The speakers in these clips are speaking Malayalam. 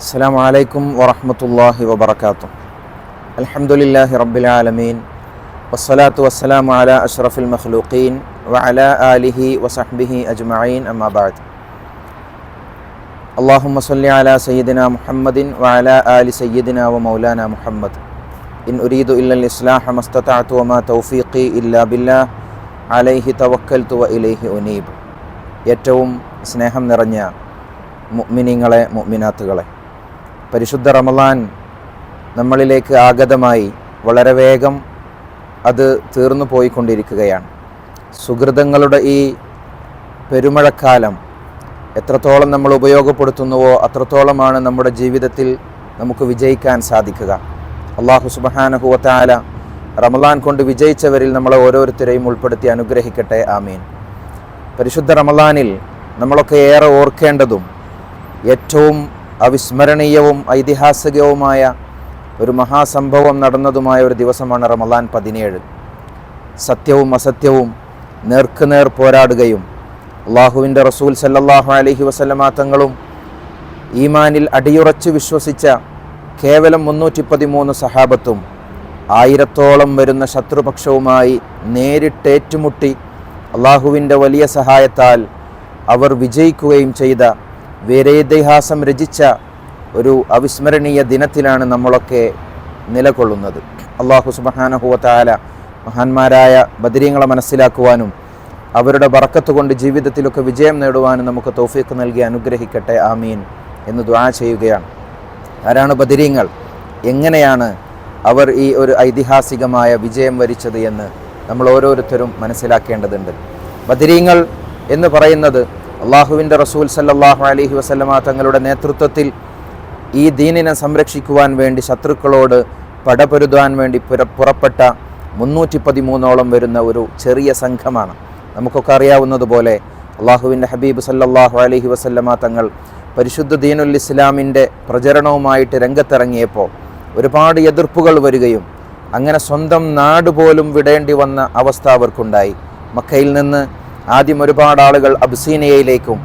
അസ്സാം വലൈക്കും വറഹമത്തല്ലാഹി വബർക്കാത്തു അലഹമുല്ലാഹി റബ്ബിലാലമീൻ വസ്സലാത്തു വസ്സലാം അല അഷ്റഫുൽ മഖ്ലൂഖീൻ വഅല ആലിഹി വസഹ്ബിഹി അജ്മഈൻ അമ്മാബാദ് അള്ളാഹുമ്മ സല്ലി അല സയ്യിദിന മുഹമ്മദിൻ വഅല ആലി സയ്യിദിന വ മൗലാന മുഹമ്മദ്. ഇൻ ഉരീദു ഇല്ലൽ ഇസ്ലാഹ മസ്തതഅതു വമാ തൗഫീഖി ഇല്ലാ ബില്ലാഹ്. അലൈഹി തവക്കൽത്തു വ ഇലൈഹി ഉനീബ്. ഏറ്റവും സ്നേഹം നിറഞ്ഞ മുഅ്മിനീങ്ങളെ മുഅ്മിനാത്തുകളെ. പരിശുദ്ധ റമലാൻ നമ്മളിലേക്ക് ആഗതമായി വളരെ വേഗം അത് തീർന്നു പോയിക്കൊണ്ടിരിക്കുകയാണ്. സുഹൃതങ്ങളുടെ ഈ പെരുമഴക്കാലം എത്രത്തോളം നമ്മൾ ഉപയോഗപ്പെടുത്തുന്നുവോ അത്രത്തോളമാണ് നമ്മുടെ ജീവിതത്തിൽ നമുക്ക് വിജയിക്കാൻ സാധിക്കുക. അള്ളാഹു സുബഹാനഹുവത്താല റമലാൻ കൊണ്ട് വിജയിച്ചവരിൽ നമ്മളെ ഓരോരുത്തരെയും ഉൾപ്പെടുത്തി അനുഗ്രഹിക്കട്ടെ. ആമീൻ. പരിശുദ്ധ റമലാനിൽ നമ്മളൊക്കെ ഏറെ ഓർക്കേണ്ടതും ഏറ്റവും അവിസ്മരണീയവും ഐതിഹാസികവുമായ ഒരു മഹാസംഭവം നടന്നതുമായ ഒരു ദിവസമാണ് റമലാൻ പതിനേഴ്. സത്യവും അസത്യവും നേർക്കുനേർ പോരാടുകയും അള്ളാഹുവിന്റെ റസൂൽ സല്ലാഹു അലഹി വസല്ലമ തങ്ങളും ഈമാനിൽ അടിയുറച്ച് വിശ്വസിച്ച കേവലം മുന്നൂറ്റി പതിമൂന്ന് സഹാബത്തും ആയിരത്തോളം വരുന്ന ശത്രുപക്ഷവുമായി നേരിട്ടേറ്റുമുട്ടി അള്ളാഹുവിന്റെ വലിയ സഹായത്താൽ അവർ വിജയിക്കുകയും ചെയ്ത വീരേതിഹാസം രചിച്ച ഒരു അവിസ്മരണീയ ദിനത്തിലാണ് നമ്മളൊക്കെ നിലകൊള്ളുന്നത്. അള്ളാഹു സുബഹാനഹുവത്താല മഹാന്മാരായ ബദരീങ്ങളെ മനസ്സിലാക്കുവാനും അവരുടെ വറക്കത്ത് കൊണ്ട് ജീവിതത്തിലൊക്കെ വിജയം നേടുവാനും നമുക്ക് തോഫീക്ക് നൽകി അനുഗ്രഹിക്കട്ടെ. ആമീൻ എന്ന് ദ്വാ ചെയ്യുകയാണ്. ആരാണ് ബദരീങ്ങൾ എങ്ങനെയാണ് അവർ ഈ ഒരു ഐതിഹാസികമായ വിജയം വരിച്ചത് എന്ന് നമ്മൾ ഓരോരുത്തരും മനസ്സിലാക്കേണ്ടതുണ്ട്. ബദരീങ്ങൾ എന്ന് പറയുന്നത് അള്ളാഹുവിന്റെ റസൂൽ സല്ലാഹു അലഹി വസല്ലമ തങ്ങളുടെ നേതൃത്വത്തിൽ ഈ ദീനിനെ സംരക്ഷിക്കുവാൻ വേണ്ടി ശത്രുക്കളോട് പടപൊരുതാൻ വേണ്ടി പുര പുറപ്പെട്ട മുന്നൂറ്റി പതിമൂന്നോളം വരുന്ന ഒരു ചെറിയ സംഘമാണ്. നമുക്കൊക്കെ അറിയാവുന്നതുപോലെ അള്ളാഹുവിന്റെ ഹബീബ് സല്ലാഹു അലഹി വസല്ലമ തങ്ങൾ പരിശുദ്ധ ദീനുൽ ഇസ്ലാമിന്റെ പ്രചരണവുമായിട്ട് രംഗത്തിറങ്ങിയപ്പോൾ ഒരുപാട് എതിർപ്പുകൾ വരികയും അങ്ങനെ സ്വന്തം നാട് പോലും വിടേണ്ടി വന്ന അവസ്ഥ അവർക്കുണ്ടായി. മക്കയിൽ നിന്ന് ആദ്യം ഒരുപാട് ആളുകൾ അബ്സീനയിലേക്കും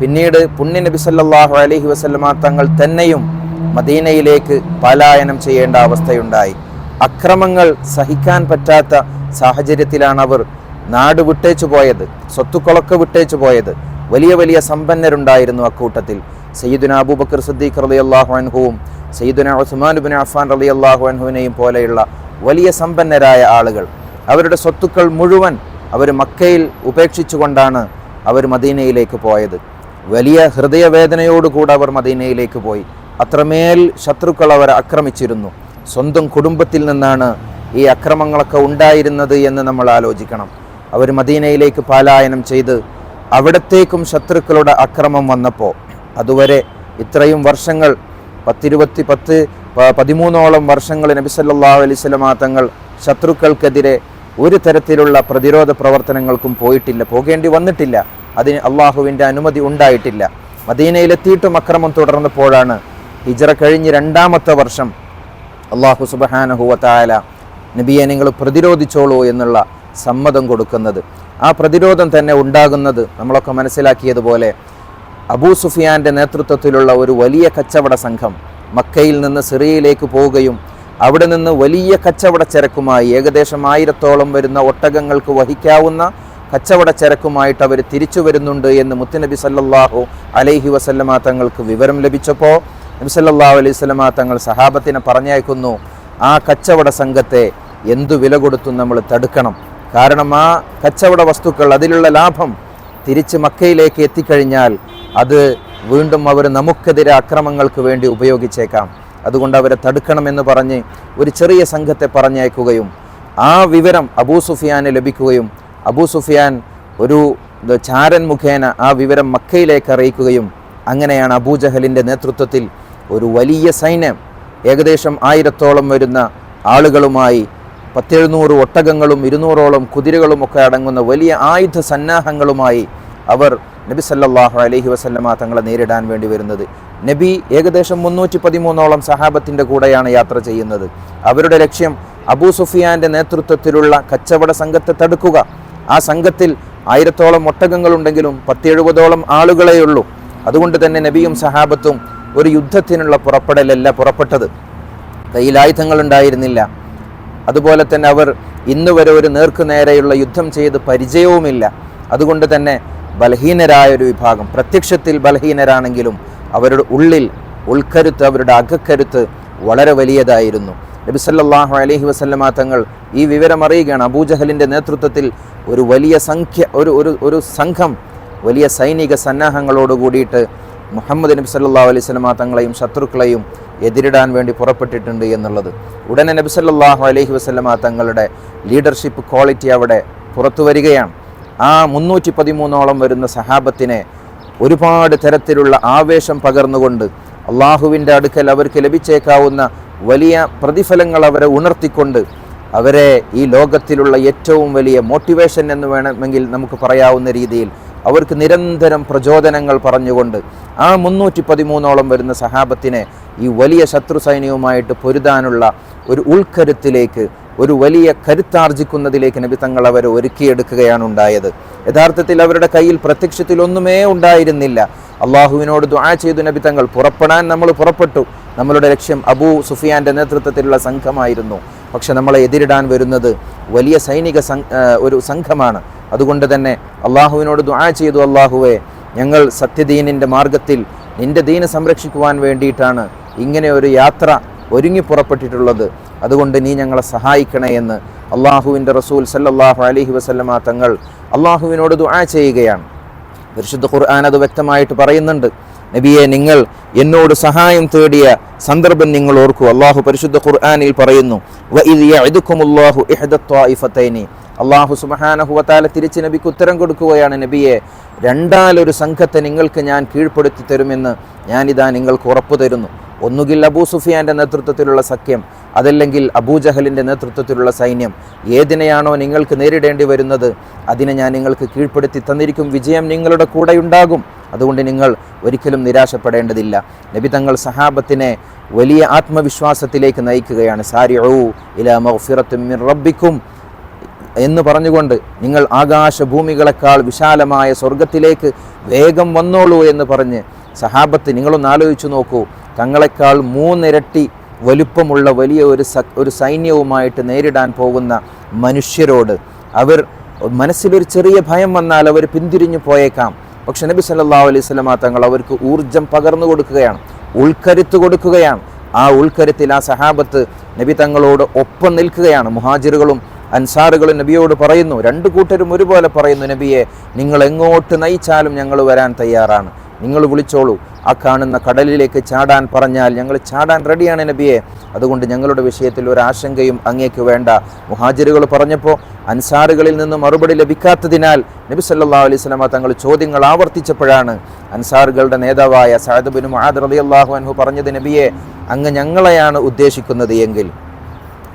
പിന്നീട് പുണ്യ നബി സല്ലല്ലാഹു അലൈഹി വസല്ലമ തങ്ങൾ തന്നെയും മദീനയിലേക്ക് പലായനം ചെയ്യേണ്ട അവസ്ഥയുണ്ടായി. അക്രമങ്ങൾ സഹിക്കാൻ പറ്റാത്ത സാഹചര്യത്തിലാണ് അവർ നാട് വിട്ടേച്ചു പോയത് സ്വത്തുക്കളൊക്കെ വിട്ടേച്ചു പോയത്. വലിയ വലിയ സമ്പന്നരുണ്ടായിരുന്നു അക്കൂട്ടത്തിൽ. സയ്യിദുന അബൂബക്കർ സിദ്ദീഖ് റളിയല്ലാഹു അൻഹുവും സയ്യിദുന ഉസ്മാൻ ബിൻ അഫ്ഫാൻ റളിയല്ലാഹു അൻഹുവിനെയും പോലെയുള്ള വലിയ സമ്പന്നരായ ആളുകൾ. അവരുടെ സ്വത്തുക്കൾ മുഴുവൻ അവർ മക്കയിൽ ഉപേക്ഷിച്ചുകൊണ്ടാണ് അവർ മദീനയിലേക്ക് പോയത്. വലിയ ഹൃദയവേദനയോടുകൂടെ അവർ മദീനയിലേക്ക് പോയി. അത്രമേൽ ശത്രുക്കൾ അവർ ആക്രമിച്ചിരുന്നു. സ്വന്തം കുടുംബത്തിൽ നിന്നാണ് ഈ അക്രമങ്ങളൊക്കെ ഉണ്ടായിരുന്നത് എന്ന് നമ്മൾ ആലോചിക്കണം. അവർ മദീനയിലേക്ക് പാലായനം ചെയ്ത് അവിടത്തേക്കും ശത്രുക്കളുടെ അക്രമം വന്നപ്പോൾ അതുവരെ ഇത്രയും വർഷങ്ങൾ പത്തിരുപത്തി പത്ത് പതിമൂന്നോളം വർഷങ്ങൾ നബിസല്ലാ വസല്ലമ തങ്ങൾ ശത്രുക്കൾക്കെതിരെ ഒരു തരത്തിലുള്ള പ്രതിരോധ പ്രവർത്തനങ്ങൾക്കും പോയിട്ടില്ല പോകേണ്ടി വന്നിട്ടില്ല. അതിന് അള്ളാഹുവിന്റെ അനുമതി ഉണ്ടായിട്ടില്ല. മദീനയിലെത്തിയിട്ടും അക്രമം തുടർന്നപ്പോഴാണ് ഹിജറ കഴിഞ്ഞ് രണ്ടാമത്തെ വർഷം അള്ളാഹു സുബഹാനഹുവത്തായ നബിയെ നിങ്ങൾ പ്രതിരോധിച്ചോളൂ എന്നുള്ള സമ്മതം കൊടുക്കുന്നത്. ആ പ്രതിരോധം തന്നെ ഉണ്ടാകുന്നത് നമ്മളൊക്കെ മനസ്സിലാക്കിയതുപോലെ അബൂ സുഫിയാന്റെ നേതൃത്വത്തിലുള്ള ഒരു വലിയ കച്ചവട സംഘം മക്കയിൽ നിന്ന് സിറിയയിലേക്ക് പോവുകയും അവിടെ നിന്ന് വലിയ കച്ചവട ചരക്കുമായി ഏകദേശം ആയിരത്തോളം വരുന്ന ഒട്ടകങ്ങൾക്ക് വഹിക്കാവുന്ന കച്ചവട ചരക്കുമായിട്ട് അവർ തിരിച്ചു വരുന്നുണ്ട് എന്ന് മുത്തുനബി സല്ലാഹു അലൈഹി വസല്ലമ തങ്ങൾക്ക് വിവരം ലഭിച്ചപ്പോൾ നബി സല്ലല്ലാഹു അലൈഹി വസല്ലമ തങ്ങൾ സഹാബത്തിനെ പറഞ്ഞയക്കുന്നു ആ കച്ചവട സംഘത്തെ എന്തു വില കൊടുത്തും നമ്മൾ തടുക്കണം. കാരണം ആ കച്ചവട വസ്തുക്കൾ അതിലുള്ള ലാഭം തിരിച്ച് മക്കയിലേക്ക് എത്തിക്കഴിഞ്ഞാൽ അത് വീണ്ടും അവർ നമുക്കെതിരെ അക്രമങ്ങൾക്ക് വേണ്ടി ഉപയോഗിച്ചേക്കാം. അതുകൊണ്ട് അവരെ തടുക്കണമെന്ന് പറഞ്ഞ് ഒരു ചെറിയ സംഘത്തെ പറഞ്ഞയക്കുകയും ആ വിവരം അബൂ സുഫിയാന് ലഭിക്കുകയും അബൂ സുഫിയാൻ ഒരു ചാരൻ മുഖേന ആ വിവരം മക്കയിലേക്ക് അറിയിക്കുകയും അങ്ങനെയാണ് അബൂജഹലിന്റെ നേതൃത്വത്തിൽ ഒരു വലിയ സൈന്യം ഏകദേശം ആയിരത്തോളം വരുന്ന ആളുകളുമായി പത്തെഴുന്നൂറ് ഒട്ടകങ്ങളും ഇരുന്നൂറോളം കുതിരകളും ഒക്കെ അടങ്ങുന്ന വലിയ ആയുധ സന്നാഹങ്ങളുമായി അവർ നബി സല്ലല്ലാഹു അലൈഹി വസല്ലമ തങ്ങളെ നേരിടാൻ വേണ്ടി വരുന്നത്. നബി ഏകദേശം മുന്നൂറ്റി പതിമൂന്നോളം സഹാബത്തിന്റെ കൂടെയാണ് യാത്ര ചെയ്യുന്നത്. അവരുടെ ലക്ഷ്യം അബൂ സുഫിയാന്റെ നേതൃത്വത്തിലുള്ള കച്ചവട സംഘത്തെ തടുക്കുക. ആ സംഘത്തിൽ ആയിരത്തോളം ഒട്ടകങ്ങളുണ്ടെങ്കിലും പത്തെഴുപതോളം ഉള്ളൂ അതുകൊണ്ട് തന്നെ നബിയും സഹാബത്തും ഒരു യുദ്ധത്തിനുള്ള പുറപ്പെടലല്ല പുറപ്പെട്ടത്. കയ്യിൽ ആയുധങ്ങൾ ഉണ്ടായിരുന്നില്ല. അതുപോലെ തന്നെ അവർ ഇന്ന് വരെ ഒരു നേർക്കുനേരെയുള്ള യുദ്ധം ചെയ്ത് പരിചയവുമില്ല. അതുകൊണ്ട് തന്നെ ബലഹീനരായ ഒരു വിഭാഗം പ്രത്യക്ഷത്തിൽ ബലഹീനരാണെങ്കിലും അവരുടെ ഉള്ളിൽ ഉൾക്കരുത്ത് അവരുടെ അകക്കരുത്ത് വളരെ വലിയതായിരുന്നു. നബി സല്ലല്ലാഹു അലൈഹി വസല്ലമ തങ്ങൾ ഈ വിവരം അറിയുകയാണ്. അബൂജഹലിന്റെ നേതൃത്വത്തിൽ ഒരു വലിയ സംഖ്യ ഒരു ഒരു ഒരു സംഘം വലിയ സൈനിക സന്നാഹങ്ങളോട് കൂടിയിട്ട് മുഹമ്മദ് നബി സല്ലാ അലൈഹി വസല്ലമ തങ്ങളെയും ശത്രുക്കളെയും എതിരിടാൻ വേണ്ടി പുറപ്പെട്ടിട്ടുണ്ട് എന്നുള്ളത്. ഉടനെ നബി സല്ലല്ലാഹു അലൈഹി വസല്ലമ തങ്ങളുടെ ലീഡർഷിപ്പ് ക്വാളിറ്റി അവിടെ പുറത്തു വരികയാണ്. ആ മുന്നൂറ്റി പതിമൂന്നോളം വരുന്ന സഹാബത്തിനെ ഒരുപാട് തരത്തിലുള്ള ആവേശം പകർന്നുകൊണ്ട് അള്ളാഹുവിന്റെ അടുക്കൽ അവർക്ക് ലഭിച്ചേക്കാവുന്ന വലിയ പ്രതിഫലങ്ങൾ അവരെ ഉണർത്തിക്കൊണ്ട് അവരെ ഈ ലോകത്തിലുള്ള ഏറ്റവും വലിയ മോട്ടിവേഷൻ എന്ന് വേണമെങ്കിൽ നമുക്ക് പറയാവുന്ന രീതിയിൽ അവർക്ക് നിരന്തരം പ്രചോദനങ്ങൾ പറഞ്ഞുകൊണ്ട് ആ മുന്നൂറ്റി പതിമൂന്നോളം വരുന്ന സഹാബത്തിനെ ഈ വലിയ ശത്രു സൈന്യവുമായിട്ട് പൊരുതാനുള്ള ഒരു ഉൾക്കരുത്തിലേക്ക് ഒരു വലിയ കരുത്താർജിക്കുന്നതിലേക്ക് നബി തങ്ങൾ അവരെ ഒരുക്കിയെടുക്കുകയാണ് ഉണ്ടായത്. യഥാർത്ഥത്തിൽ അവരുടെ കയ്യിൽ പ്രത്യക്ഷത്തിൽ ഒന്നുമേ ഉണ്ടായിരുന്നില്ല. അള്ളാഹുവിനോട് ദുആ ചെയ്തു നബി തങ്ങൾ. പുറപ്പെടാൻ നമ്മൾ പുറപ്പെട്ടു. നമ്മളുടെ ലക്ഷ്യം അബൂ സുഫിയാന്റെ നേതൃത്വത്തിലുള്ള സംഘമായിരുന്നു. പക്ഷെ നമ്മളെ എതിരിടാൻ വരുന്നത് വലിയ സൈനിക ഒരു സംഘമാണ്. അതുകൊണ്ട് തന്നെ അള്ളാഹുവിനോട് ദുആ ചെയ്തു അള്ളാഹുവെ ഞങ്ങൾ സത്യദീനിന്റെ മാർഗത്തിൽ നിന്റെ ദീന സംരക്ഷിക്കുവാൻ വേണ്ടിയിട്ടാണ് ഇങ്ങനെ ഒരു യാത്ര ഒരുങ്ങി പുറപ്പെട്ടിട്ടുള്ളത്. അതുകൊണ്ട് നീ ഞങ്ങളെ സഹായിക്കണേ എന്ന് അള്ളാഹുവിന്റെ റസൂൽ സല്ലാഹു അലഹി വസല്ലമ തങ്ങൾ അള്ളാഹുവിനോട് ദുആ ചെയ്യുകയാണ്. പരിശുദ്ധ ഖുർആൻ അത് വ്യക്തമായിട്ട് പറയുന്നുണ്ട്. നബിയെ നിങ്ങൾ എന്നോട് സഹായം തേടിയ സന്ദർഭം നിങ്ങൾ ഓർക്കൂ. അള്ളാഹു പരിശുദ്ധ ഖുർആാനിൽ പറയുന്നു. അള്ളാഹു സുബ്ഹാനഹു വതആല തിരിച്ച് നബിക്ക് ഉത്തരം കൊടുക്കുകയാണ് നബിയെ രണ്ടാലൊരു സംഘത്തെ നിങ്ങൾക്ക് ഞാൻ കീഴ്പ്പെടുത്തി തരുമെന്ന് ഞാനിതാ നിങ്ങൾക്ക് ഉറപ്പു തരുന്നു. ഒന്നുകിൽ അബൂ സുഫിയാന്റെ നേതൃത്വത്തിലുള്ള സഖ്യം അതല്ലെങ്കിൽ അബൂജഹലിന്റെ നേതൃത്വത്തിലുള്ള സൈന്യം. ഏതിനെയാണോ നിങ്ങൾക്ക് നേരിടേണ്ടി വരുന്നത് അതിനെ ഞാൻ നിങ്ങൾക്ക് കീഴ്പ്പെടുത്തി തന്നിരിക്കും വിജയം നിങ്ങളുടെ കൂടെയുണ്ടാകും അതുകൊണ്ട് നിങ്ങൾ ഒരിക്കലും നിരാശപ്പെടേണ്ടതില്ല. നബി തങ്ങൾ സഹാബത്തിനെ വലിയ ആത്മവിശ്വാസത്തിലേക്ക് നയിക്കുകയാണ്. സാരി ഇലാ മഗ്ഫിറത്തും മിൻ റബ്ബിക്കും എന്ന് പറഞ്ഞുകൊണ്ട് നിങ്ങൾ ആകാശഭൂമികളെക്കാൾ വിശാലമായ സ്വർഗത്തിലേക്ക് വേഗം വന്നോളൂ എന്ന് പറഞ്ഞ് സഹാബത്ത് നിങ്ങളൊന്ന് ആലോചിച്ചു നോക്കൂ. തങ്ങളെക്കാൾ മൂന്നിരട്ടി വലുപ്പമുള്ള വലിയ ഒരു സ ഒരു സൈന്യവുമായിട്ട് നേരിടാൻ പോകുന്ന മനുഷ്യരോട് അവർ മനസ്സിലൊരു ചെറിയ ഭയം വന്നാൽ അവർ പിന്തിരിഞ്ഞു പോയേക്കാം. പക്ഷെ നബി സല്ലാ അലൈഹി സ്വലമ തങ്ങൾ അവർക്ക് ഊർജം പകർന്നു കൊടുക്കുകയാണ് ഉൾക്കരുത്ത് കൊടുക്കുകയാണ്. ആ ഉൾക്കരുത്തിൽ ആ സഹാബത്ത് നബി തങ്ങളോട് ഒപ്പം നിൽക്കുകയാണ്. മുഹാജിറുകളും അൻസാറുകളും നബിയോട് പറയുന്നു രണ്ട് കൂട്ടരും ഒരുപോലെ പറയുന്നു നബിയെ നിങ്ങൾ എങ്ങോട്ട് നയിച്ചാലും ഞങ്ങൾ വരാൻ തയ്യാറാണ്. നിങ്ങൾ വിളിച്ചോളൂ. ആ കാണുന്ന കടലിലേക്ക് ചാടാൻ പറഞ്ഞാൽ ഞങ്ങൾ ചാടാൻ റെഡിയാണ് നബിയെ. അതുകൊണ്ട് ഞങ്ങളുടെ വിഷയത്തിൽ ഒരു ആശങ്കയും അങ്ങേക്ക് വേണ്ട. മുഹാജിറുകൾ പറഞ്ഞപ്പോൾ അൻസാറുകളിൽ നിന്ന് മറുപടി ലഭിക്കാത്തതിനാൽ നബി സല്ലാ അലൈഹി സ്വലമ തങ്ങൾ ചോദ്യങ്ങൾ ആവർത്തിച്ചപ്പോഴാണ് അൻസാറുകളുടെ നേതാവായ സഅദ് മഹാദ് റബി അള്ളാഹു അൻഹു പറഞ്ഞത് നബിയെ അങ്ങ് ഞങ്ങളെയാണ് ഉദ്ദേശിക്കുന്നത് എങ്കിൽ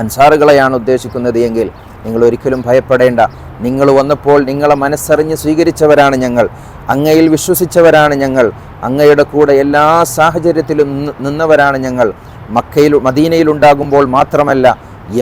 അൻസാറുകളെയാണ് ഉദ്ദേശിക്കുന്നത് എങ്കിൽ നിങ്ങൾ ഒരിക്കലും ഭയപ്പെടേണ്ട. നിങ്ങൾ വന്നപ്പോൾ നിങ്ങളെ മനസ്സറിഞ്ഞ് സ്വീകരിച്ചവരാണ് ഞങ്ങൾ. അങ്ങയിൽ വിശ്വസിച്ചവരാണ് ഞങ്ങൾ. അങ്ങയുടെ കൂടെ എല്ലാ സാഹചര്യത്തിലും നിന്ന് നിന്നവരാണ് ഞങ്ങൾ. മക്കയിൽ മദീനയിലുണ്ടാകുമ്പോൾ മാത്രമല്ല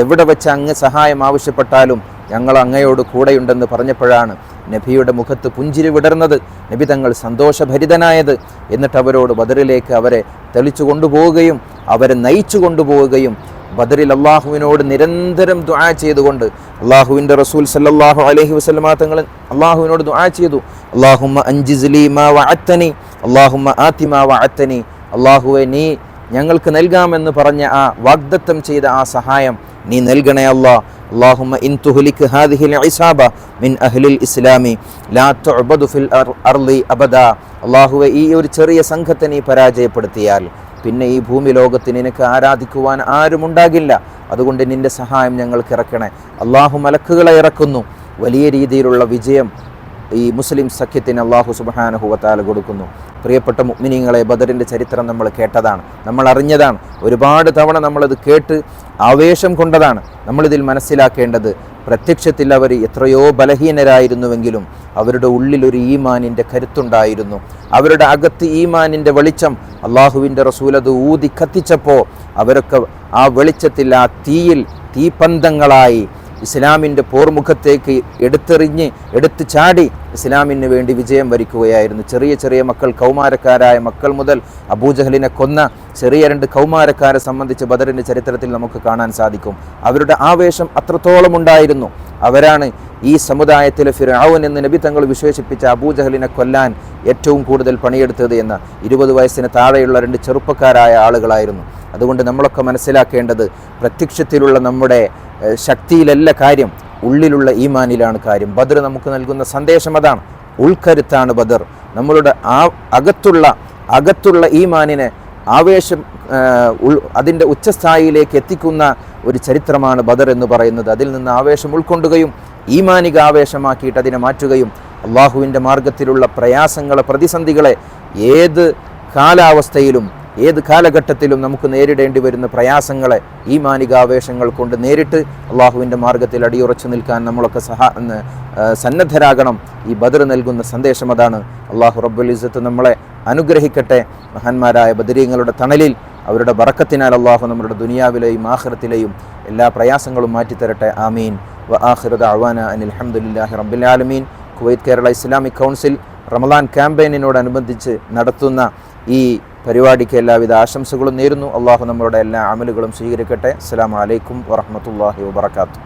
എവിടെ വെച്ച് അങ്ങ് സഹായം ആവശ്യപ്പെട്ടാലും ഞങ്ങൾ അങ്ങയോട് കൂടെയുണ്ടെന്ന് പറഞ്ഞപ്പോഴാണ് നബിയുടെ മുഖത്ത് പുഞ്ചിരി വിടർന്നത്. നബി തങ്ങൾ സന്തോഷഭരിതനായത്. എന്നിട്ട് അവരോട് ബദറിലേക്ക് അവരെ തെളിച്ചു കൊണ്ടുപോവുകയും അവരെ നയിച്ചു കൊണ്ടുപോവുകയും ബദറിൽ അള്ളാഹുവിനോട് നിരന്തരം ദുആ ചെയ്തുകൊണ്ട് അള്ളാഹുവിന്റെ റസൂൽ സല്ലാഹു അലഹി വസല്ലമ തങ്ങൾ അള്ളാഹുവിനോട് ദുആ ചെയ്തു. അള്ളാഹുമ്മ അൻജിസ്ലി മാ വഅത്തനി അള്ളാഹുമ്മ ആതി മാ വഅത്തനി അള്ളാഹുവെ നീ ഞങ്ങൾക്ക് നൽകാമെന്ന് പറഞ്ഞ ആ വാഗ്ദത്തം ചെയ്ത ആ സഹായം നീ നൽകണേ അല്ലാ اللهم إن تهلك هذه العصابة من أهل الإسلام لا تعبد في الأرض أبدا അള്ളാഹുവെ ഈ ഒരു ചെറിയ സംഘത്തെ നീ പരാജയപ്പെടുത്തിയാൽ പിന്നെ ഈ ഭൂമി ലോകത്ത് നിനക്ക് ആരാധിക്കുവാൻ ആരുമുണ്ടാകില്ല അതുകൊണ്ട് നിന്റെ സഹായം ഞങ്ങൾക്ക് ഇറക്കണേ അള്ളാഹു മലക്കുകളെ ഇറക്കുന്നു വലിയ രീതിയിലുള്ള വിജയം ഈ മുസ്ലിം സഖ്യത്തിന് അള്ളാഹു സുബാനുഹുവത്താല കൊടുക്കുന്നു. പ്രിയപ്പെട്ട മുഗ്മിനിങ്ങളെ ബദറിന്റെ ചരിത്രം നമ്മൾ കേട്ടതാണ്. നമ്മൾ അറിഞ്ഞതാണ്. ഒരുപാട് തവണ നമ്മളത് കേട്ട് ആവേശം കൊണ്ടതാണ് നമ്മളിതിൽ മനസ്സിലാക്കേണ്ടത്. പ്രത്യക്ഷത്തിൽ അവർ എത്രയോ ബലഹീനരായിരുന്നുവെങ്കിലും അവരുടെ ഉള്ളിൽ ഒരു ഈമാനിന്റെ കരുത്തുണ്ടായിരുന്നു. അവരുടെ അകത്ത് ഈമാനിന്റെ വെളിച്ചം അള്ളാഹുവിന്റെ റസൂലത് ഊതി കത്തിച്ചപ്പോൾ അവരൊക്കെ ആ വെളിച്ചത്തിൽ ആ തീയിൽ തീപന്തങ്ങളായി ഇസ്ലാമിന്റെ പോർമുഖത്തേക്ക് എടുത്തെറിഞ്ഞ് എടുത്തു ചാടി ഇസ്ലാമിന് വേണ്ടി വിജയം വരിക്കുകയായിരുന്നു. ചെറിയ ചെറിയ മക്കൾ കൗമാരക്കാരായ മക്കൾ മുതൽ അബൂജഹലിനെ കൊന്ന ചെറിയ രണ്ട് കൗമാരക്കാരെ സംബന്ധിച്ച് ബദറിന്റെ ചരിത്രത്തിൽ നമുക്ക് കാണാൻ സാധിക്കും. അവരുടെ ആവേശം അത്രത്തോളം ഉണ്ടായിരുന്നു. അവരാണ് ഈ സമുദായത്തിലെ ഫിറാവുൻ എന്ന് നബി തങ്ങൾ വിശേഷിപ്പിച്ച അബൂജഹലിനെ കൊല്ലാൻ ഏറ്റവും കൂടുതൽ പണിയെടുത്തത് എന്ന ഇരുപത് വയസ്സിന് താഴെയുള്ള രണ്ട് ചെറുപ്പക്കാരായ ആളുകളായിരുന്നു. അതുകൊണ്ട് നമ്മളൊക്കെ മനസ്സിലാക്കേണ്ടത് പ്രത്യക്ഷത്തിലുള്ള നമ്മുടെ ശക്തിയിലല്ല കാര്യം ഉള്ളിലുള്ള ഈമാനിലാണ് കാര്യം. ബദർ നമുക്ക് നൽകുന്ന സന്ദേശം അതാണ്. ഉൾക്കരുത്താണ് ബദർ. നമ്മളുടെ ആ അകത്തുള്ള അകത്തുള്ള ഈമാനിനെ ആവേശം അതിന്റെ ഉച്ചസ്ഥായിയിലേക്ക് എത്തിക്കുന്ന ഒരു ചരിത്രമാണ് ബദർ എന്ന് പറയുന്നത്. അതിൽ നിന്ന് ആവേശം ഉൾക്കൊണ്ടുകയും ഈമാനിക ആവേശമാക്കിയിട്ട് അതിനെ മാറ്റുകയും അള്ളാഹുവിന്റെ മാർഗത്തിലുള്ള പ്രയാസങ്ങളെ പ്രതിസന്ധികളെ ഏത് കാലാവസ്ഥയിലും ഏത് കാലഘട്ടത്തിലും നമുക്ക് നേരിടേണ്ടി വരുന്ന പ്രയാസങ്ങളെ ഈ മാനികാവേശങ്ങൾ കൊണ്ട് നേരിട്ട് അള്ളാഹുവിന്റെ മാർഗത്തിൽ അടിയുറച്ചു നിൽക്കാൻ നമ്മളൊക്കെ സഹാ സന്നദ്ധരാകണം. ഈ ബദർ നൽകുന്ന സന്ദേശം അതാണ്. അള്ളാഹു റബ്ബുൽ ഇസ്സത്ത് നമ്മളെ അനുഗ്രഹിക്കട്ടെ. മഹാന്മാരായ ബദരീങ്ങളുടെ തണലിൽ അവരുടെ ബറക്കത്തിനാൽ അള്ളാഹു നമ്മുടെ ദുനിയാവിലെയും ആഹ്റത്തിലെയും എല്ലാ പ്രയാസങ്ങളും മാറ്റിത്തരട്ടെ. ആമീൻ. വ ആഹ്റദ് അവാന അനിൽ ഹംദുലില്ലാഹി റബ്ബിൽ ആലമീൻ. Kuwait Kerala Islamic council Ramadan ക്യാമ്പയിനോടനുബന്ധിച്ച് നടത്തുന്ന ഈ പരിപാടിക്ക് എല്ലാവിധ ആശംസകളും നേരുന്നു. അള്ളാഹു നമ്മളുടെ എല്ലാ അമലുകളും സ്വീകരിക്കട്ടെ. അസ്സാം വലൈക്കും വറഹമത്തല്ലാഹി വാബർക്കാത്തു